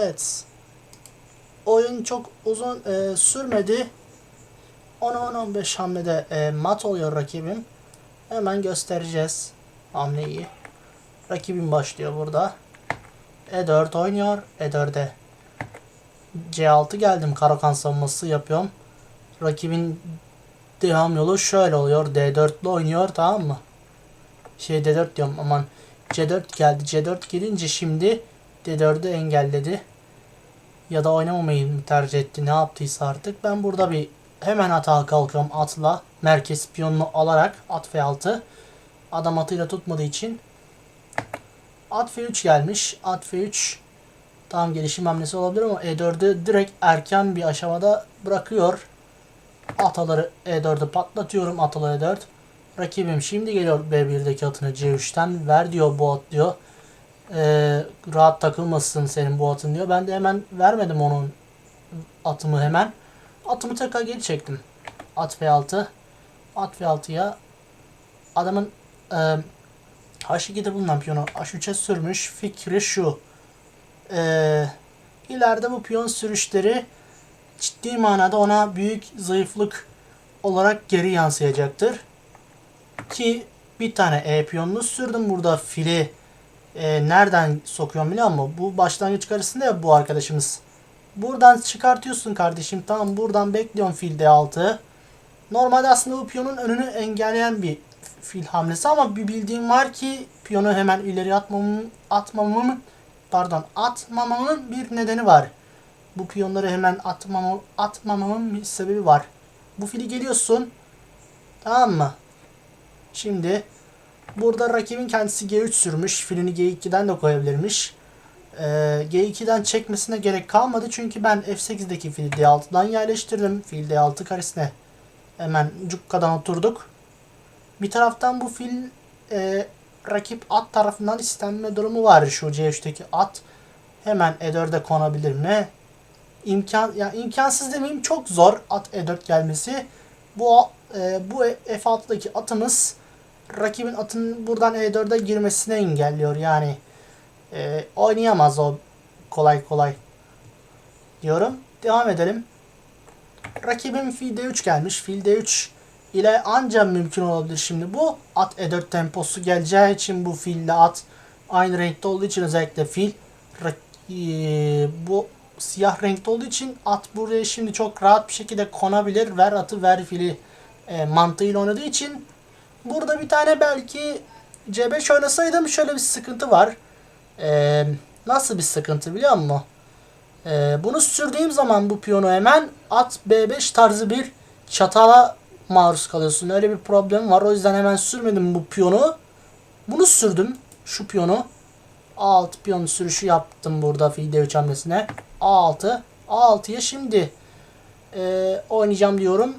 Evet. Oyun çok uzun e, sürmedi. 10-15 hamlede e, mat oluyor rakibim. Hemen göstereceğiz hamleyi. Rakibim başlıyor burada. E4 oynuyor. E4'e C6 geldim. Karakan savunması yapıyorum. Rakibin devam yolu şöyle oluyor. D4 ile oynuyor tamam mı? Şey D4 diyorum aman. C4 geldi. C4 gelince şimdi D4'ü engelledi. Ya da oynamamayı tercih etti ne yaptıysa artık. Ben burada bir hemen atağa kalkıyorum atla. Merkez piyonunu alarak at F6. Adam atıyla tutmadığı için at F3 gelmiş. At F3 tam gelişim hamlesi olabilir ama E4'ü direkt erken bir aşamada bırakıyor. Ataları E4'ü patlatıyorum atalı E4. Rakibim şimdi geliyor B1'deki atını C3'ten ver diyor bu at diyor. Ee, rahat takılmasın senin bu atın diyor. Ben de hemen vermedim onun atımı hemen. Atımı tekrar geri çektim. At F6. At F6'ya adamın e, H2'de bulunan piyonu H3'e sürmüş. Fikri şu. E, ileride bu piyon sürüşleri ciddi manada ona büyük zayıflık olarak geri yansıyacaktır. Ki bir tane E piyonunu sürdüm burada fili e, nereden sokuyorum biliyor musun? Bu başlangıç karısında ya bu arkadaşımız. Buradan çıkartıyorsun kardeşim. Tamam buradan bekliyorum fil D6. Normalde aslında bu piyonun önünü engelleyen bir fil hamlesi ama bir bildiğim var ki piyonu hemen ileri atmamın, atmamamın pardon atmamamın bir nedeni var. Bu piyonları hemen atmamam, atmamamın bir sebebi var. Bu fili geliyorsun. Tamam mı? Şimdi burada rakibin kendisi G3 sürmüş. Filini G2'den de koyabilirmiş. Ee, G2'den çekmesine gerek kalmadı. Çünkü ben F8'deki fili D6'dan yerleştirdim. Fil D6 karesine hemen cukkadan oturduk. Bir taraftan bu fil e, rakip at tarafından istenme durumu var. Şu C3'teki at hemen E4'e konabilir mi? İmkan, ya imkansız demeyeyim çok zor at E4 gelmesi. Bu e, bu F6'daki atımız rakibin atının buradan E4'e girmesine engelliyor. Yani e, oynayamaz o kolay kolay diyorum. Devam edelim. Rakibim fil D3 gelmiş. Fil D3 ile ancak mümkün olabilir şimdi bu. At E4 temposu geleceği için bu fille at aynı renkte olduğu için özellikle fil e, bu siyah renkte olduğu için at buraya şimdi çok rahat bir şekilde konabilir. Ver atı ver fili e, mantığıyla oynadığı için burada bir tane belki C5 oynasaydım şöyle bir sıkıntı var. E, nasıl bir sıkıntı biliyor musun? E, bunu sürdüğüm zaman bu piyonu hemen at B5 tarzı bir çatala maruz kalıyorsun. Öyle bir problem var. O yüzden hemen sürmedim bu piyonu. Bunu sürdüm. Şu piyonu. A6 piyon sürüşü yaptım burada fil D3 hamlesine. A6. A6'ya şimdi e, oynayacağım diyorum.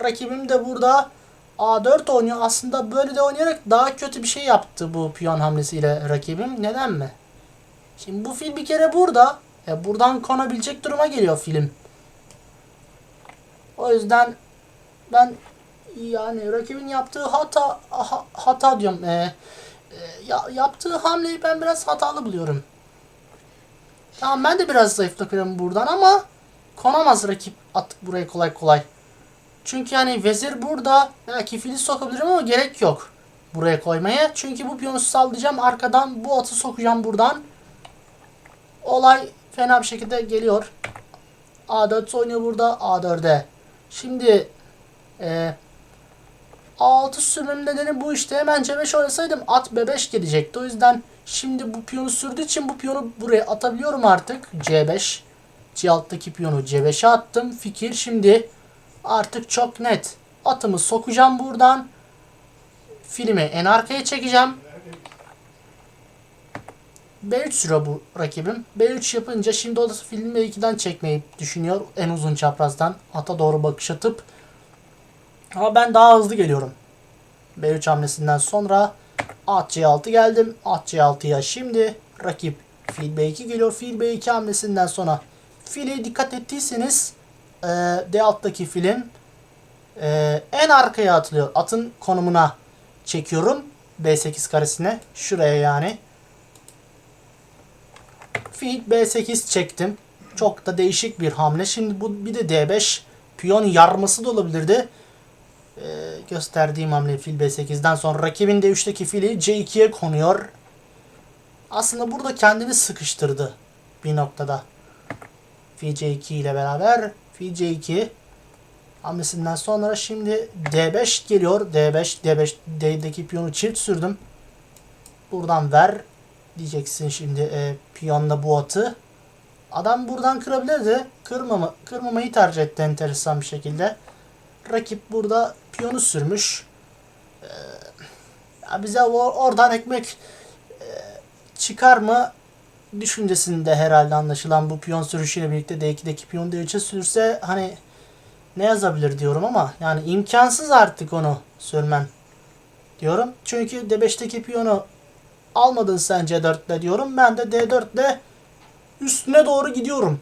Rakibim de burada A4 oynuyor. Aslında böyle de oynayarak daha kötü bir şey yaptı bu piyon hamlesiyle rakibim. Neden mi? Şimdi bu fil bir kere burada. E, buradan konabilecek duruma geliyor film. O yüzden ben yani rakibin yaptığı hata ha- hata diyorum. E, e, ya- yaptığı hamleyi ben biraz hatalı buluyorum. Tamam ben de biraz zayıflıyorum buradan ama konamaz rakip at buraya kolay kolay. Çünkü hani vezir burada belki fili sokabilirim ama gerek yok buraya koymaya. Çünkü bu piyonu sallayacağım arkadan bu atı sokacağım buradan. Olay fena bir şekilde geliyor. A4 oynuyor burada A4'e. Şimdi e, A6 sürmemin nedeni bu işte. Hemen C5 oynasaydım at B5 gelecekti. O yüzden şimdi bu piyonu sürdüğü için bu piyonu buraya atabiliyorum artık. C5. C6'daki piyonu C5'e attım. Fikir şimdi artık çok net. Atımı sokacağım buradan. Filmi en arkaya çekeceğim. B3 sürüyor bu rakibim. B3 yapınca şimdi o da filmi B2'den çekmeyi düşünüyor. En uzun çaprazdan. Ata doğru bakış atıp. Ama ben daha hızlı geliyorum. B3 hamlesinden sonra at C6 geldim. At C6'ya şimdi rakip fil B2 geliyor. Fil B2 hamlesinden sonra fili dikkat ettiyseniz e, D6'daki filin e, en arkaya atılıyor. Atın konumuna çekiyorum. B8 karesine. Şuraya yani. fil B8 çektim. Çok da değişik bir hamle. Şimdi bu bir de D5 piyon yarması da olabilirdi. Ee, gösterdiğim hamle fil B8'den sonra rakibin D3'teki fili C2'ye konuyor. Aslında burada kendini sıkıştırdı bir noktada. Fil C2 ile beraber fil C2 hamlesinden sonra şimdi D5 geliyor. D5 D5 D'deki piyonu çift sürdüm. Buradan ver diyeceksin şimdi e, piyonda bu atı. Adam buradan kırabilirdi. Kırmama, kırmamayı tercih etti enteresan bir şekilde. Rakip burada piyonu sürmüş. Ee, bize oradan ekmek e, çıkar mı düşüncesinde herhalde anlaşılan bu piyon sürüşüyle birlikte D2'deki piyon D3'e sürse hani ne yazabilir diyorum ama yani imkansız artık onu sürmen diyorum. Çünkü D5'teki piyonu almadın sen C4'le diyorum. Ben de D4'le üstüne doğru gidiyorum.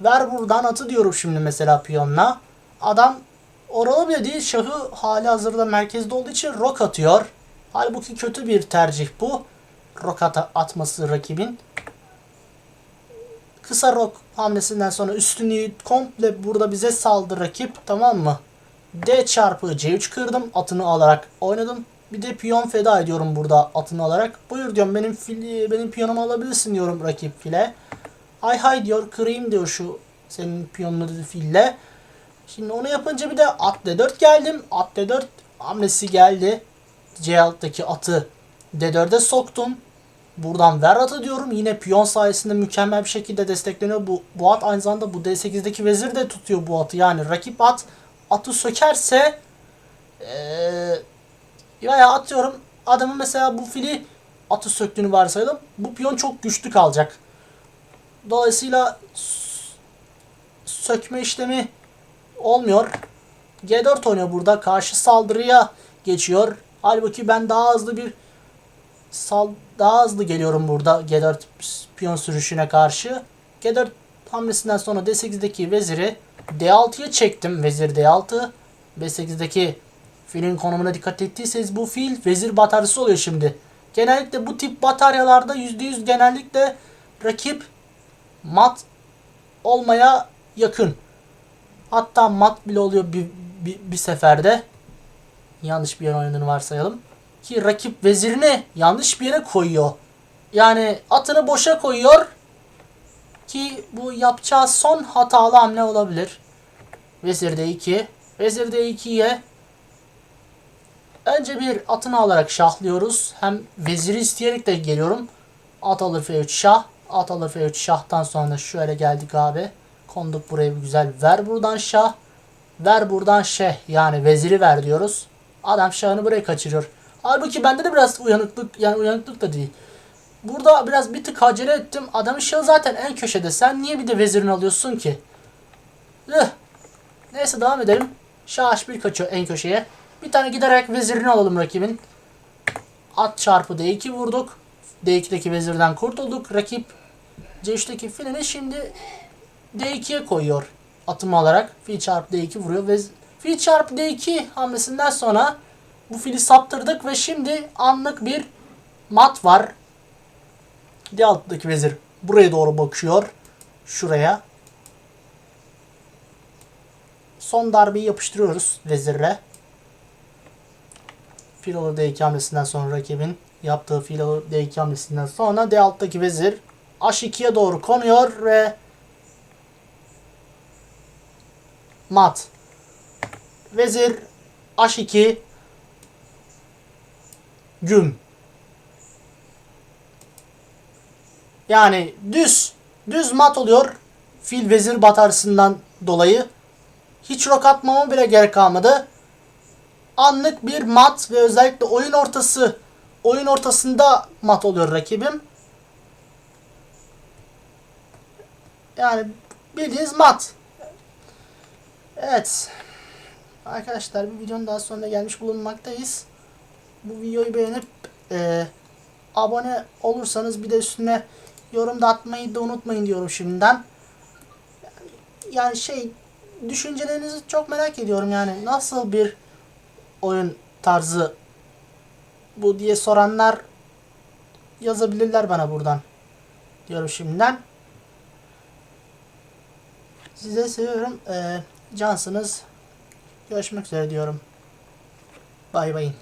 Ver buradan atı diyorum şimdi mesela piyonla. Adam oralı bile değil şahı hali hazırda merkezde olduğu için rok atıyor. Halbuki kötü bir tercih bu. Rok ata- atması rakibin. Kısa rok hamlesinden sonra üstünlüğü komple burada bize saldı rakip tamam mı? D çarpı C3 kırdım atını alarak oynadım. Bir de piyon feda ediyorum burada atını alarak. Buyur diyorum benim fili, benim piyonumu alabilirsin diyorum rakip file. Hay hay diyor kırayım diyor şu senin piyonunu fille. Şimdi onu yapınca bir de at D4 geldim. At D4 hamlesi geldi. C6'daki atı D4'e soktum. Buradan ver atı diyorum. Yine piyon sayesinde mükemmel bir şekilde destekleniyor. Bu, bu at aynı zamanda bu D8'deki vezir de tutuyor bu atı. Yani rakip at atı sökerse eee veya atıyorum adamın mesela bu fili atı söktüğünü varsayalım. Bu piyon çok güçlü kalacak. Dolayısıyla sökme işlemi olmuyor. G4 oynuyor burada. Karşı saldırıya geçiyor. Halbuki ben daha hızlı bir sal daha hızlı geliyorum burada G4 piyon sürüşüne karşı. G4 hamlesinden sonra D8'deki veziri D6'ya çektim. Vezir D6. B8'deki filin konumuna dikkat ettiyseniz bu fil vezir bataryası oluyor şimdi. Genellikle bu tip bataryalarda %100 genellikle rakip mat olmaya yakın. Hatta mat bile oluyor bir, bir, bir seferde. Yanlış bir yere oynadığını varsayalım. Ki rakip vezirini yanlış bir yere koyuyor. Yani atını boşa koyuyor. Ki bu yapacağı son hatalı hamle olabilir. Vezir D2. Vezir D2'ye önce bir atını alarak şahlıyoruz. Hem veziri isteyerek de geliyorum. At alır F3 şah. At alır F3 şahtan sonra şöyle geldik abi. Konduk buraya bir güzel. Ver buradan şah. Ver buradan şeh. Yani veziri ver diyoruz. Adam şahını buraya kaçırıyor. Halbuki bende de biraz uyanıklık yani uyanıklık da değil. Burada biraz bir tık acele ettim. Adamın şahı zaten en köşede. Sen niye bir de vezirini alıyorsun ki? Üh. Neyse devam edelim. Şah H1 kaçıyor en köşeye. Bir tane giderek vezirini alalım rakibin. At çarpı D2 vurduk. D2'deki vezirden kurtulduk. Rakip C3'teki filini şimdi D2'ye koyuyor. Atımı alarak. Fil çarpı D2 vuruyor. Ve fil çarpı D2 hamlesinden sonra bu fili saptırdık ve şimdi anlık bir mat var. D6'daki vezir buraya doğru bakıyor. Şuraya. Son darbeyi yapıştırıyoruz vezirle. Fil alır D2 hamlesinden sonra rakibin yaptığı fil alır D2 hamlesinden sonra D6'daki vezir H2'ye doğru konuyor ve mat. Vezir H2 güm. Yani düz düz mat oluyor. Fil vezir bataryasından dolayı. Hiç rok atmama bile gerek kalmadı. Anlık bir mat ve özellikle oyun ortası oyun ortasında mat oluyor rakibim. Yani bildiğiniz mat. Evet. Arkadaşlar bir videonun daha sonuna gelmiş bulunmaktayız. Bu videoyu beğenip e, abone olursanız bir de üstüne yorum da atmayı da unutmayın diyorum şimdiden. Yani şey düşüncelerinizi çok merak ediyorum yani nasıl bir oyun tarzı bu diye soranlar yazabilirler bana buradan. diyorum şimdiden. Size seviyorum. Ee, cansınız. Görüşmek üzere diyorum. Bay bayın.